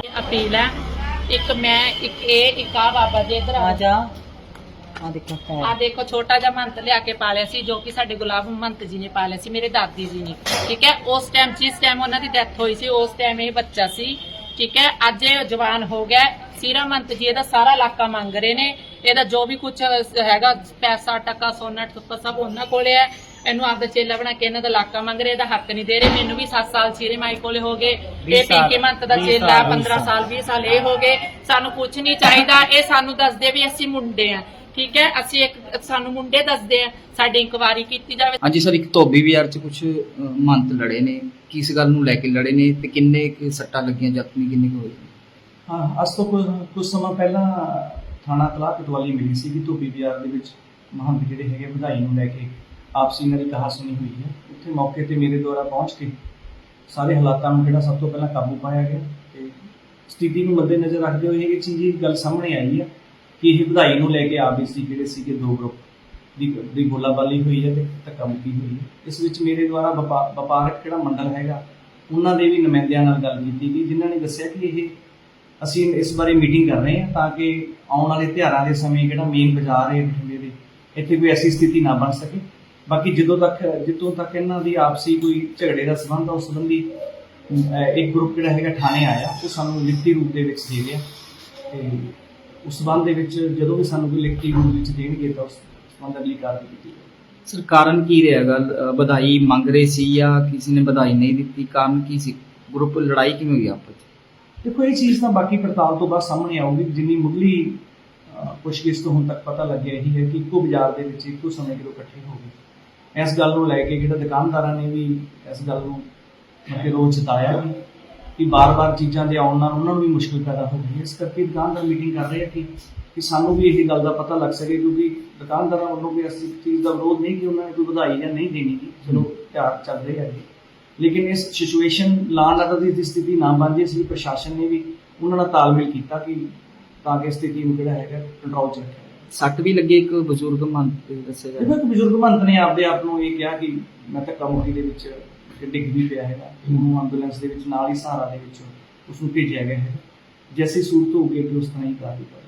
ਇਹ ਅਪੀਲ ਹੈ ਇੱਕ ਮੈਂ ਇੱਕ ਇਹ ਇੱਕ ਆ ਬਾਬਾ ਜੀ ਇਧਰ ਆ ਜਾ ਆ ਦੇਖੋ ਆ ਪੈਰ ਦੇਖੋ ਛੋਟਾ ਜਿਹਾ ਮੰਤ ਲਿਆ ਕੇ ਪਾਲਿਆ ਸੀ ਜੋ ਕਿ ਸਾਡੇ ਗੁਲਾਬ ਮੰਤ ਜੀ ਨੇ ਪਾਲਿਆ ਸੀ ਮੇਰੇ ਦਾਦੀ ਜੀ ਨੇ। ਠੀਕ ਹੈ ਉਸ ਟਾਈਮ ਜਿਸ ਟਾਈਮ ਉਹਨਾਂ ਦੀ ਡੈਥ ਹੋਈ ਸੀ ਉਸ ਟਾਈਮ ਇਹ ਬੱਚਾ ਸੀ। ਠੀਕ ਹੈ ਅੱਜ ਇਹ ਜਵਾਨ ਹੋ ਗਿਆ। ਸੀਰਾ ਮੰਤ ਜੀ ਇਹਦਾ ਸਾਰਾ ਇਲਾਕਾ ਮੰਗ ਰਹੇ ਨੇ। ਇਹਦਾ ਜੋ ਵੀ ਕੁਝ ਹੈਗਾ ਪੈਸਾ ਟੱਕਾ ਸੋਨਾ ਟੁੱਪਾ ਸਭ ਉਹਨਾਂ ਕੋਲੇ ਹੈ। ਇਹਨੂੰ ਆਪਦਾ ਚੇਲਾ ਬਣਾ ਕੇ ਇਹਨਾਂ ਦਾ ਇਲਾਕਾ ਮੰਗ ਰਹੇ ਇਹਦਾ ਹੱਕ ਨਹੀਂ ਦੇ ਰਹੇ। ਮੈਨੂੰ ਵੀ 7 ਸਾਲ ਸੀਰੇ ਮਾਈ ਕੋਲੇ ਹੋ ਗਏ। ਇਹ ਪਿੰਕੀ ਮੰਤ ਦਾ ਚੇਲਾ 15 ਸਾਲ 20 ਸਾਲ। ਇਹ ਹੋ ਗਏ। ਸਾਨੂੰ ਕੁਝ ਨਹੀਂ ਚਾਹੀਦਾ। ਇਹ ਸਾਨੂੰ ਦੱਸਦੇ ਵੀ ਅਸੀਂ ਮੁੰਡੇ ਆ। ਠੀਕ ਹੈ? ਅਸੀਂ ਇੱਕ ਸਾਨੂੰ ਮੁੰਡੇ ਦੱਸਦੇ ਆ ਸਾਡੀ ਇਨਕੁਆਰੀ ਕੀਤੀ ਜਾਵੇ। ਹਾਂਜੀ ਸਰ ਇੱਕ ਧੋਬੀ ਬਾਜ਼ਾਰ ਚ ਕੁਝ ਮੰਤ ਲੜੇ ਨੇ। ਕਿਸ ਗੱਲ ਨੂੰ ਲੈ ਕੇ ਲੜੇ ਨੇ ਤੇ ਕਿੰਨੇ ਕੁ ਸੱਟਾਂ ਲੱਗੀਆਂ ਜ਼ਖਮੀ ਕਿੰਨੇ ਕੁ ਹੋਏ ਹਾਂ ਅੱਜ ਤੋਂ ਕੁਝ ਕੁਝ ਸਮਾਂ ਪਹਿਲਾਂ ਥਾਣਾ ਤਲਾਹ ਕਟਵਾਲੀ ਮਿਲੀ ਸੀ ਕਿ ਧੋਬੀ ਬਾਜ਼ਾਰ ਦੇ ਵਿੱਚ। ਮਹੰਤ ਜਿਹੜੇ ਹੈਗੇ ਵਧਾਈ ਨੂੰ ਲੈ ਕੇ ਆਪਸੀ ਇਹਨਾਂ ਦੀ ਕਹਾ ਸੁਣੀ ਹੋਈ ਹੈ। ਉੱਥੇ ਮੌਕੇ ਤੇ ਮੇਰੇ ਦੁਆਰਾ ਪਹੁੰਚ ਕੇ ਸਾਰੇ ਹਾਲਾਤਾਂ ਨੂੰ ਜਿਹੜਾ ਸਭ ਤੋਂ ਪਹਿਲਾਂ ਕਾਬੂ ਪਾਇਆ ਗਿਆ ਤੇ ਸਥਿਤੀ ਨੂੰ ਮੱਦੇਨਜ਼ਰ ਰੱਖਦੇ ਹੋਏ ਇਹ ਚੀਜ਼ ਗੱਲ ਸਾਹਮਣੇ ਆਈ ਹੈ। ਕਿ ਇਹ ਵਧਾਈ ਨੂੰ ਲੈ ਕੇ ਆਬੀਸੀ ਜਿਹੜੇ ਸੀਗੇ ਦੋ ਗਰੁੱਪ ਦੀ ਦੀ ਗੋਲਾਬਾਲੀ ਹੋਈ ਹੈ ਤੇ ਧੱਕਾ ਮੁੱਕੀ ਹੋਈ ਹੈ। ਇਸ ਵਿੱਚ ਮੇਰੇ ਦੁਆਰਾ ਵਪਾਰਕ ਜਿਹੜਾ ਮੰਡਲ ਹੈਗਾ, ਉਹਨਾਂ ਦੇ ਵੀ ਨੁਮਾਇੰਦਿਆਂ ਨਾਲ ਗੱਲ ਕੀਤੀ ਗਈ, ਜਿਨ੍ਹਾਂ ਨੇ ਦੱਸਿਆ ਕਿ ਇਹ ਅਸੀਂ ਇਸ ਬਾਰੇ ਮੀਟਿੰਗ ਕਰ ਰਹੇ ਹਾਂ ਤਾਂ ਕਿ ਆਉਣ ਵਾਲੇ ਤਿਉਹਾਰਾਂ ਦੇ ਸਮੇਂ ਜਿਹੜਾ ਮੇਨ ਬਾਜ਼ਾਰ ਹੈ ਬਠਿੰਡੇ ਦੇ, ਇੱਥੇ ਕੋਈ ਐਸੀ ਸਥਿਤੀ ਨਾ ਬਣ ਸਕੇ। ਬਾਕੀ ਜਦੋਂ ਤੱਕ, ਜਿੱਦੋਂ ਤੱਕ ਇਹਨਾਂ ਦੀ ਆਪਸੀ ਕੋਈ ਝਗੜੇ ਦਾ ਸੰਬੰਧ ਆ, ਉਸ ਸੰਬੰਧੀ ਇੱਕ ਗਰੁੱਪ ਜਿਹੜਾ ਹੈਗਾ ਥਾਣੇ ਆਇਆ, ਉਹ ਸਾਨੂੰ ਲਿਖਤੀ ਰੂਪ ਦੇ ਵਿੱਚ ਦੇ ਗਿਆ ਤੇ ਉਸ ਸੰਬੰਧ ਦੇ ਵਿੱਚ ਜਦੋਂ ਵੀ ਸਾਨੂੰ ਕੋਈ ਲਿਖਤੀ ਰੂਪ ਵਿੱਚ ਦੇਣਗੇ ਤਾਂ ਉਸ ਸੰਬੰਧ ਅਗਲੀ ਕਾਰਵਾਈ ਕੀਤੀ ਜਾਵੇਗੀ ਸਰ ਕਾਰਨ ਕੀ ਰਿਹਾਗਾ ਅ, ਵਧਾਈ ਮੰਗ ਰਹੇ ਸੀ ਜਾਂ ਕਿਸੇ ਨੇ ਵਧਾਈ ਨਹੀਂ ਦਿੱਤੀ? ਕਾਰਨ ਕੀ ਸੀ? ਗਰੁੱਪ ਲੜਾਈ ਕਿਵੇਂ ਹੋਈ ਆਪਸ ਚ ਦੇਖੋ ਇਹ ਚੀਜ਼ ਤਾਂ ਬਾਕੀ ਪੜਤਾਲ ਤੋਂ ਬਾਅਦ ਸਾਹਮਣੇ ਆਊਗੀ। ਜਿੰਨੀ ਮੁੱਢਲੀ ਪੁੱਛਗਿੱਛ ਤੋਂ ਹੁਣ ਤੱਕ ਪਤਾ ਲੱਗਿਆ ਇਹੀ ਹੈ ਕਿ ਇੱਕੋ ਬਾਜ਼ਾਰ ਦੇ ਵਿੱਚ ਇੱਕੋ ਸਮੇਂ ਜਦੋਂ ਇਕੱਠੇ ਹੋ ਗਏ। ਇਸ ਗੱਲ ਨੂੰ ਲੈ ਕੇ ਜਿਹੜਾ ਦੁਕਾਨਦਾਰਾਂ ਨੇ ਵੀ ਇਸ ਗੱਲ ਨੂੰ ਮਤਲਬ ਰੋਜ਼ ਜਤਾਇਆ। ਕਿ ਬਾਰ-ਬਾਰ ਚੀਜ਼ਾਂ ਦੇ ਆਉਣ ਨਾਲ ਉਹਨਾਂ ਨੂੰ ਵੀ ਮੁਸ਼ਕਲ ਪੈਦਾ ਹੋ ਹੈ। ਇਸ ਕਰਕੇ ਦੁਕਾਨਦਾਰ ਮੀਟਿੰਗ ਕਰ ਰਹੇ ਆ ਕਿ ਕਿ ਸਾਨੂੰ ਵੀ ਇਹ ਗੱਲ ਦਾ ਪਤਾ ਲੱਗ ਸਕੇ ਕਿਉਂਕਿ ਦੁਕਾਨਦਾਰਾਂ ਵੱਲੋਂ ਵੀ ਇਸ ਚੀਜ਼ ਦਾ ਵਿਰੋਧ ਨਹੀਂ ਕਿ ਉਹਨਾਂ ਨੇ ਕੋਈ ਵਧਾਈ ਜਾਂ ਨਹੀਂ ਦੇਣੀ ਚਲੋ ਤਿਉਹਾਰ ਚੱਲ ਰਹੇ ਹੈਗੇ ਲੇਕਿਨ ਇਸ ਸਿਚੁਏਸ਼ਨ ਲਾਂਡ ਆਰਡਰ ਦੀ ਸਥਿਤੀ ਨਾ ਬਣ ਜੇ ਇਸ ਪ੍ਰਸ਼ਾਸਨ ਨੇ ਵੀ ਉਹਨਾਂ ਨਾਲ ਤਾਲਮੇਲ ਕੀਤਾ ਕਿ ਤਾਂ ਕਿ ਸਥਿਤੀ ਨੂੰ ਜਿਹੜਾ ਹੈਗਾ ਕੰਟਰੋਲ 'ਚ ਰੱਖਿਆ ਸੱਟ ਵੀ ਲੱਗੇ ਇੱਕ ਬਜ਼ੁਰਗ ਮੰਤ ਤੇ ਦੱਸਿਆ ਜਾ ਰਿਹਾ ਇੱਕ ਬਜ਼ੁਰਗ ਮੰਤ ਨੇ ਆਪਦੇ ਆਪ ਨੂੰ ਇਹ ਕਿਹਾ ਕਿ ਮੈਂ ਧੱਕਾ ਮੁੱਕੀ ਦੇ ਵਿੱਚ ਡਿੱਗ ਵੀ ਪਿਆ ਹੈਗਾ। ਉਹਨੂੰ ਐਂਬੂਲੈਂਸ ਦੇ ਵਿੱਚ ਨਾਲ ਹੀ ਸਹਾਰਾ ਦੇ ਵਿੱਚ ਉਸ ਨੂੰ ਭੇਜਿਆ ਗਿਆ ਹੈ ਜੈਸੀ ਸੂਰਤ ਹੋਊਗੀ ਕਿ ਉਸ ਤਰ੍ਹਾਂ ਹੀ ਕਾਰਵਾਈ ਕਰਾਂਗੇ।